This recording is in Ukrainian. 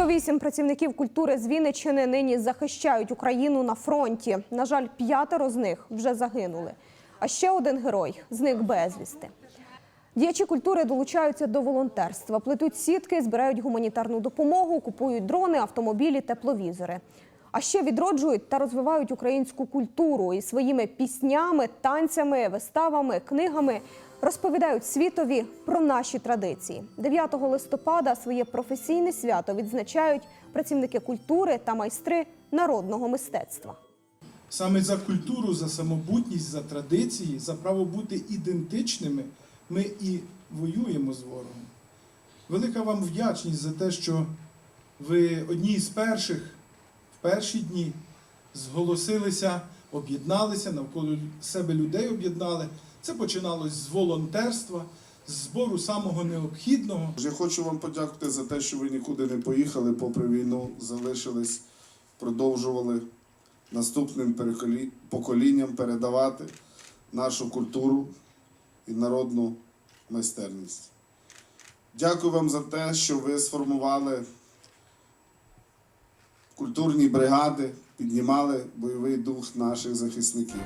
108 працівників культури з Вінниччини нині захищають Україну на фронті. На жаль, п'ятеро з них вже загинули. А ще один герой зник безвісти. Діячі культури долучаються до волонтерства, плетуть сітки, збирають гуманітарну допомогу, купують дрони, автомобілі, тепловізори. А ще відроджують та розвивають українську культуру і своїми піснями, танцями, виставами, книгами розповідають світові про наші традиції. 9 листопада своє професійне свято відзначають працівники культури та майстри народного мистецтва. Саме за культуру, за самобутність, за традиції, за право бути ідентичними ми і воюємо з ворогом. Велика вам вдячність за те, що ви одні з перших в перші дні зголосилися, об'єдналися, навколо себе людей об'єднали. Це починалось з волонтерства, з збору самого необхідного. Я хочу вам подякувати за те, що ви нікуди не поїхали, попри війну, залишились, продовжували наступним поколінням передавати нашу культуру і народну майстерність. Дякую вам за те, що ви сформували культурні бригади, піднімали бойовий дух наших захисників.